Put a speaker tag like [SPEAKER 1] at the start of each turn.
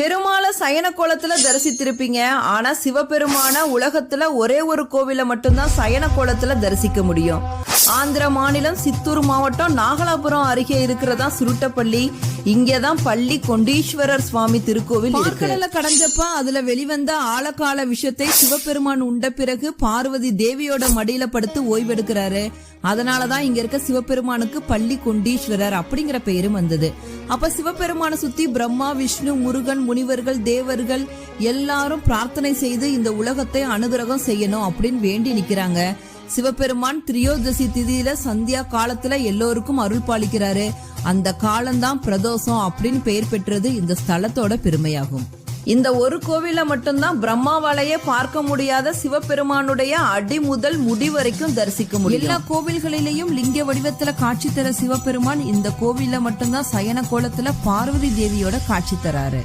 [SPEAKER 1] பெருமாளை சயன கோலத்துல தரிசித்திருப்பீங்க. ஆனா சிவபெருமான உலகத்துல ஒரே ஒரு கோவில மட்டும்தான் சயன கோலத்துல தரிசிக்க முடியும். ஆந்திர மாநிலம் சித்தூர் மாவட்டம் நாகலாபுரம் அருகே இருக்கிறதா சுருட்டப்பள்ளி. இங்கதான் பள்ளி கொண்டீஸ்வரர் சுவாமி திருக்கோவில் பார்க்கடல கடந்தப்ப அதுல வெளிவந்த ஆழகால விஷயத்தை சிவபெருமான் உண்ட பிறகு பார்வதி தேவியோட மடியில படுத்து ஓய்வெடுக்கிறாரு. அதனாலதான் இங்க இருக்க சிவபெருமானுக்கு பள்ளி கொண்டீஸ்வரர் அப்படிங்கிற பெயரும் வந்தது. அப்ப சிவபெருமானை சுத்தி பிரம்மா விஷ்ணு முருகன் முனிவர்கள் தேவர்கள் எல்லாரும் பிரார்த்தனை செய்து இந்த உலகத்தை அனுகிரகம் செய்யணும் அப்படின்னு வேண்டி நிக்கிறாங்க. சிவபெருமான் திரியோதசி திதியில சந்தியா காலத்துல எல்லோருக்கும் அருள் பாலிக்கிறாரு. அந்த காலம்தான் பிரதோஷம் அப்படின்னு பெயர் பெற்றது இந்த ஸ்தலத்தோட பெருமையாகும். இந்த ஒரு கோவில மட்டும்தான் பிரம்மாவாலேயே பார்க்க முடியாத சிவபெருமானுடைய அடி முதல் முடி வரைக்கும் தரிசிக்க முடியும். எல்லா கோவில்களிலேயும் லிங்க வடிவத்துல காட்சி தர சிவபெருமான் இந்த கோவில மட்டும்தான் சயன கோலத்துல பார்வதி தேவியோட காட்சி தராரு.